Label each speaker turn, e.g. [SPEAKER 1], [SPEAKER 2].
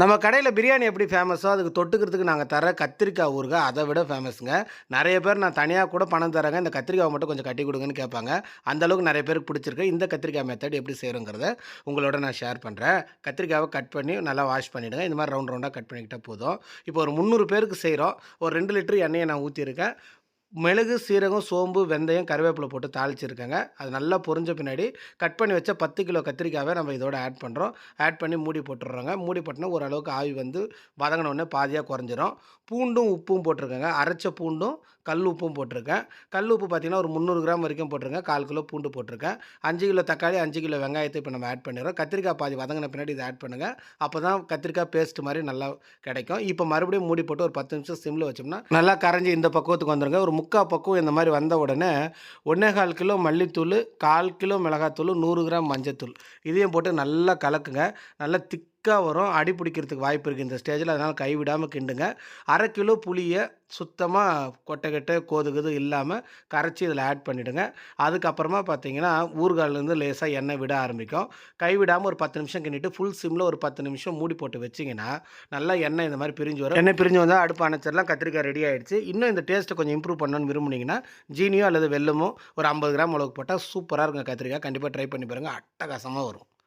[SPEAKER 1] நம்ம கடையில் பிரியாணி எப்படி ஃபேமஸோ அதுக்கு தொட்டுக்கிறதுக்கு நாங்கள் தர கத்திரிக்காய் ஊருக அதை விட ஃபேமஸுங்க நிறைய பேர் நான் தனியாக கூட பணம் தரேங்க இந்த கத்திரிக்காவை மட்டும் கொஞ்சம் கட்டி கொடுங்கன்னு கேட்பாங்க. அந்த அளவுக்கு நிறைய பேருக்கு பிடிச்சிருக்கு. இந்த கத்திரிக்காய் மெத்தட் எப்படி செய்கிறோங்கிறத உங்களோட நான் ஷேர் பண்ணுறேன் கத்திரிக்காவை கட் பண்ணி நல்லா வாஷ் பண்ணிவிடுங்க இந்த மாதிரி ரவுண்ட் ரவுண்டாக கட் பண்ணிக்கிட்டால் போதும். இப்போ ஒரு முந்நூறு பேருக்கு செய்கிறோம் ஒரு ரெண்டு லிட்டர் எண்ணெயை நான் ஊற்றிருக்கேன் மிளகு சீரகம் சோம்பு வெந்தயம் கருவேப்பிலை போட்டு தாளிச்சிருக்கேங்க. அது நல்லா பொரிஞ்ச பின்னாடி கட் பண்ணி வச்ச பத்து கிலோ கத்திரிக்காவை நம்ம இதோட ஆட் பண்ணுறோம் ஆட் பண்ணி மூடி போட்டுடுறோங்க மூடி போட்டோன்னா ஓரளவுக்கு ஆவி வந்து வதங்கினோடனே பாதியாக குறைஞ்சிரும். பூண்டும் உப்பும் போட்டிருக்கேங்க. அரைச்ச பூண்டும் கல் உப்பும் போட்டிருக்கேன். கல் உப்பு பார்த்தீங்கன்னா ஒரு முந்நூறு கிராம் வரைக்கும் போட்டிருக்கேன். கால் கிலோ பூண்டு போட்டிருக்கேன். அஞ்சு கிலோ தக்காளி அஞ்சு கிலோ வெங்காயத்தை இப்போ நம்ம ஆட் பண்ணிடுறோம். கத்திரிக்காய் பாதி வதங்கின பின்னாடி இதை ஆட் பண்ணுங்கள் அப்போ தான் கத்திரிக்காய் பேஸ்ட் மாதிரி நல்லா கிடைக்கும். இப்போ மறுபடியும் மூடி போட்டு ஒரு பத்து நிமிஷம் சிம்மில் வச்சோம்னா நல்லா கரைஞ்சி இந்த பக்குவத்துக்கு வந்துருங்க. ஒரு முக்கால் பக்குவம் இந்த மாதிரி வந்த உடனே ஒன்றே கால் கிலோ மல்லித்தூள் கால் கிலோ மிளகாத்தூள் நூறு கிராம் மஞ்சத்தூள். இதையும் போட்டு நல்லா கலக்குங்க. நல்லா திக் திக்காக வரும் அடி பிடிக்கிறதுக்கு வாய்ப்பு இருக்குது இந்த ஸ்டேஜில் அதனால் கைவிடாமல் கிண்டுங்க. அரை கிலோ புளியை சுத்தமாக கொட்டைக்கட்டை கோதுகுது இல்லாமல் கரைச்சி இதில் ஆட் பண்ணிவிடுங்க அதுக்கப்புறமா பார்த்தீங்கன்னா ஊர்காலேருந்து லேசாக எண்ணெய் விட ஆரம்பிக்கும். கைவிடாமல் ஒரு பத்து நிமிஷம் கிண்டிட்டு ஃபுல் சிம்மில் ஒரு பத்து நிமிஷம் மூடி போட்டு வச்சிங்கன்னா நல்லா எண்ணெய் இந்த மாதிரி பிரிஞ்சு வரும். எண்ணெய் பிரிஞ்சு வந்தால் அடுப்பு அணைச்சிடலாம் கத்திரிக்காய் ரெடி ஆகிடுச்சு இன்னும் இந்த டேஸ்ட்டை கொஞ்சம் இம்ப்ரூவ் பண்ணணும்னு விரும்புனீங்கன்னா ஜீனியோ அல்லது வெல்லமோ ஒரு ஐம்பது கிராம் அளவுக்கு போட்டால் சூப்பராக இருக்கும் கத்திரிக்காய். கண்டிப்பாக ட்ரை பண்ணி பாருங்கள் அட்டகாசமாக வரும்.